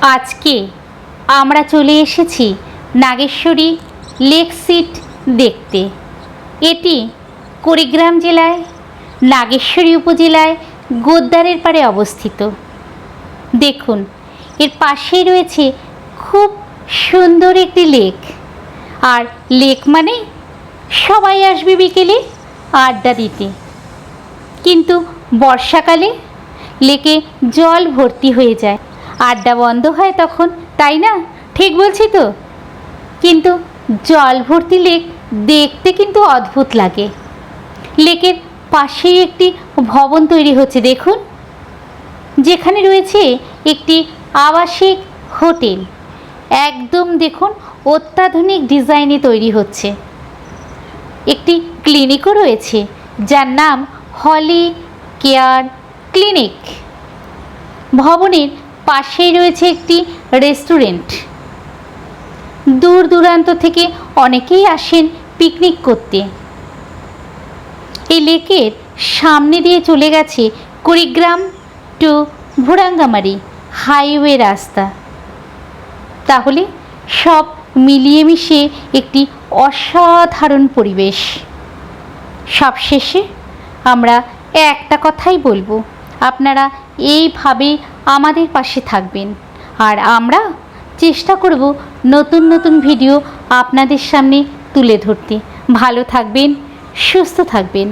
আজকে আমরা চলে এসেছি নাগেশ্বরী লেক সিট দেখতে। এটি কুড়িগ্রাম জেলায়, নাগেশ্বরী উপজেলায় গোদ্দারের পাড়ে অবস্থিত। দেখুন, এর পাশেই রয়েছে খুব সুন্দর একটি লেক। আর লেক মানে সবাই আসবে বিকেলে আড্ডা দিতে। কিন্তু বর্ষাকালে লেকে জল ভর্তি হয়ে যায়। আড্ডা বন্ধ হয় তখন, তাই না? ঠিক বলছি তো? কিন্তু জল ভর্তি লেক দেখতে কিন্তু অদ্ভুত লাগে। লেকের পাশেই একটি ভবন তৈরি হচ্ছে, দেখুন। যেখানে রয়েছে একটি আবাসিক হোটেল। একদম দেখুন, অত্যাধুনিক ডিজাইনে তৈরি হচ্ছে। একটি ক্লিনিকও রয়েছে, যার নাম হলি কেয়ার ক্লিনিক। ভবনের পাশেই রয়েছে একটি রেস্টুরেন্ট। দূর দূরান্ত থেকে অনেকেই আসেন পিকনিক করতে। এই লেকের সামনে দিয়ে চলে গেছে কুড়িগ্রাম টু ভুরাঙ্গামারি হাইওয়ে রাস্তা। তাহলে সব মিলিয়ে মিশিয়ে একটি অসাধারণ পরিবেশ। সবশেষে আমরা একটা কথাই বলব, আপনারা এইভাবে আমাদের পাশে থাকবেন। আর আমরা চেষ্টা করব নতুন নতুন ভিডিও আপনাদের সামনে তুলে ধরতে। ভালো থাকবেন, সুস্থ থাকবেন।